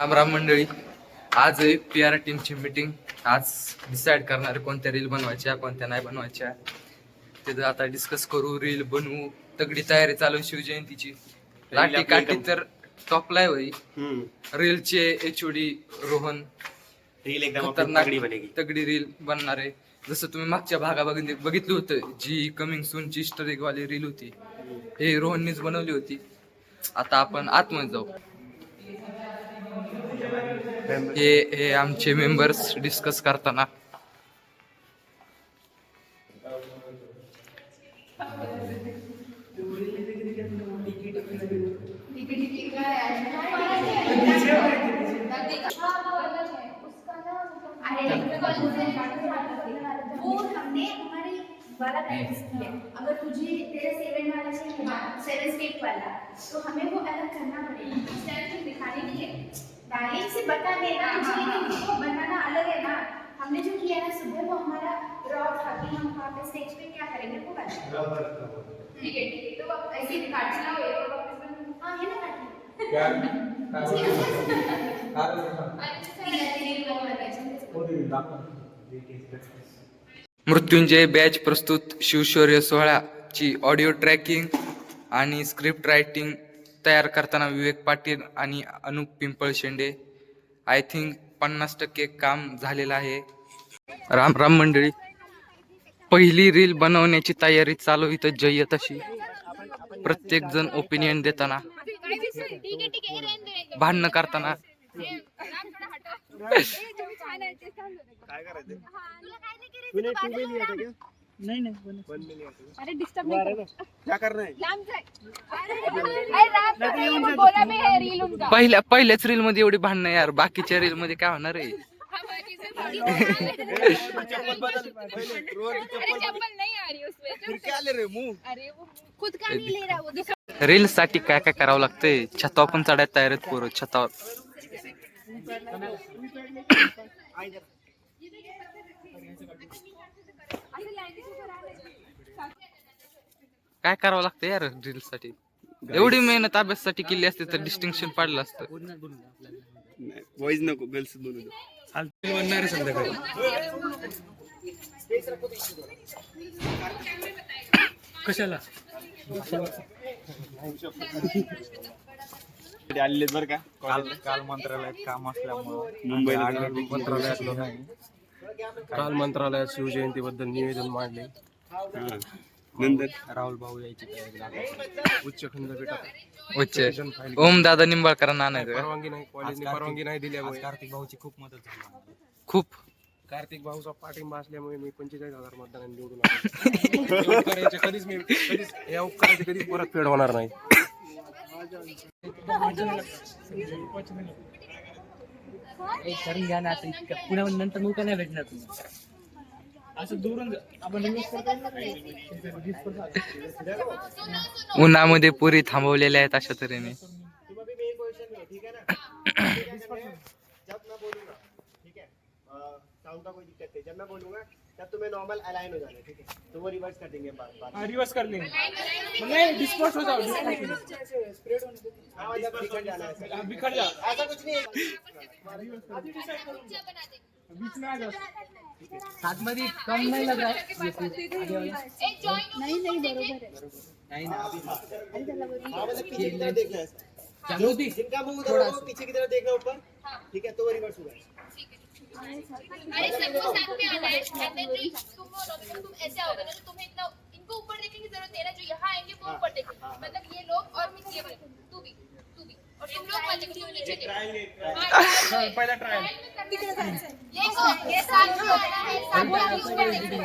राम राम मंडळी. आज P R टीमची मीटिंग आज डिसाईड करणार कोणत्या रील बनवायच्या कोणत्या नाही बनवायच्या. तिथं आता डिस्कस करू रील बनवू. तगडी तयारी चालू शिवजयंतीची. लाठी काठी तर टॉपला हम्म. रीलचे एच डी रोहन. रील एकदम तगड़ी रील बनणार आहे. जसं तुम्ही मागच्या भागा बघितली बघितलं होतं जी कमिंग सून ची वाली रील होती. हे रोहननीच बनवली होती. आता आपण आतमध्ये जाऊ. हे हे आमचे मेंबर्स डिस्कस करताना वाला प्रैक्टिस की अगर तुझे तेरा सेवन वाला चाहिए सेवन स्टेप वाला तो हमें वो डायरेक्ट से बता देना तुझे लेकिन उसको बनाना अलग है ना हमने जो किया ना सुबह वो हमारा रॉ था कि हम वहाँ पे स्टेज पे क्या करेंगे वो बना ठीक है ठीक है तो अब ऐसे ही काटना हो एक और वापस बना हाँ है ना काटना मृत्युंजय बॅच प्रस्तुत शिवशौर्य सोहळ्याची ऑडिओ ट्रॅकिंग आणि स्क्रिप्ट रायटिंग तयार करताना विवेक पाटील आणि अनुप पिंपळ शेंडे. आय थिंक पन्नास टक्के काम झालेलं आहे. राम राम मंडळी. पहिली रील बनवण्याची तयारी चालू इथं जय्यत अशी प्रत्येक जण ओपिनियन देताना. भांडणं करताना. नहीं नहीं अरे डिस्टर्ब नहीं है है पहिल्या पहिल्याच रील मध्ये एवढी भांडणं यार बाकीच्या रील मध्ये काय होणार आहे हम इसे थोड़ी बोला चप्पल बदल पहले रोज अरे चप्पल नहीं आ रही उसमें फिर चल क्या ले रहे हो मुंह अरे वो खुद का नहीं ले रहा वो दूसरा रील साठी काय काय करावं लागतंय छतावर पण चढायला तयार आहेत पोरं छतावर काय करावं लागतं यार ड्रिलसाठी एवढी मेहनत अभ्यासासाठी केली असते तर डिस्टिंक्शन पाडलं असतं वॉइस नको गर्ल्स बोलू दो कशाला आलेले बरं का? काल काल मंत्रालयात काम असल्यामुळं मुंबईला आम्ही मंत्रालयातलो नाही. काल मंत्रालयात शिवजयंतीबद्दल निवेदन मांडले. हा. नंतर? राहुल भाऊ यायची तयारी. उच्च खंडपीठात उच्च. ओम दादा निंबाळकरांना आणायचं का? परवानगी नाही कॉलेजने कार्तिक- परवानगी नाही आज दिल्यामुळे कार्तिक भाऊची खूप मदत झाली. खूप. कार्तिक भाऊचा पाठिंबा असल्यामुळे मी पंचेचाळीस हजार मतदानाने निवडून आलो. उपकाराचे कधीच मी कधीच या उपकाराची कधीच परत फेड होणार नाही. करून घ्या ना आता इतकं पुण्यावर नंतर मग नाही भेटणार तुम्ही असं दुरून आपण उन्हामध्ये पुरी थांबवलेल्या आहेत अशा तऱ्हेने तुम अभी मेन क्वेश्चन में ठीक है ना जब मैं बोलूंगा ठीक है साउंड का कोई दिक्कत नहीं जब मैं बोलूंगा तब तुम्हें नॉर्मल अलाइन हो जाना है, ठीक है? तो वो रिवर्स कर देंगे बात बात। रिवर्स कर लेंगे। नहीं डिस्पोज हो जाओ हाँ, मतलब बिखर जाना है ऐसा। बिखर जा ऐसा कुछ नहीं है। सात मध्ये कम नाही लग रहा है। नहीं नहीं बरोबर है। नाही ना हाँ मतलब पीछे की तरफ देखना है चालू थी जिनका मुंह उधर होगा वो पीछे की तरफ देखना ऊपर। ठीक है तो वो रिवर्स होगा अरे सबको साथ में आना है and then जो तुम और तुम तुम ऐसे आओगे ना तो तुम्हें इतना इनको ऊपर देखने की ज़रूरत नहीं है ना जो यहाँ आएँगे वो ऊपर देखेंगे मतलब ये लोग और मैं ये तू भी तू भी और तुम लोग वाले क्यों नीचे देखो पहिला ट्रायल ये कौन ये साथ में आना है साथ में ऊपर देखो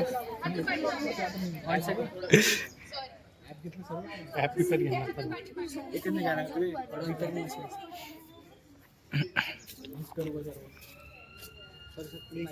एकच नाही సరస్వతి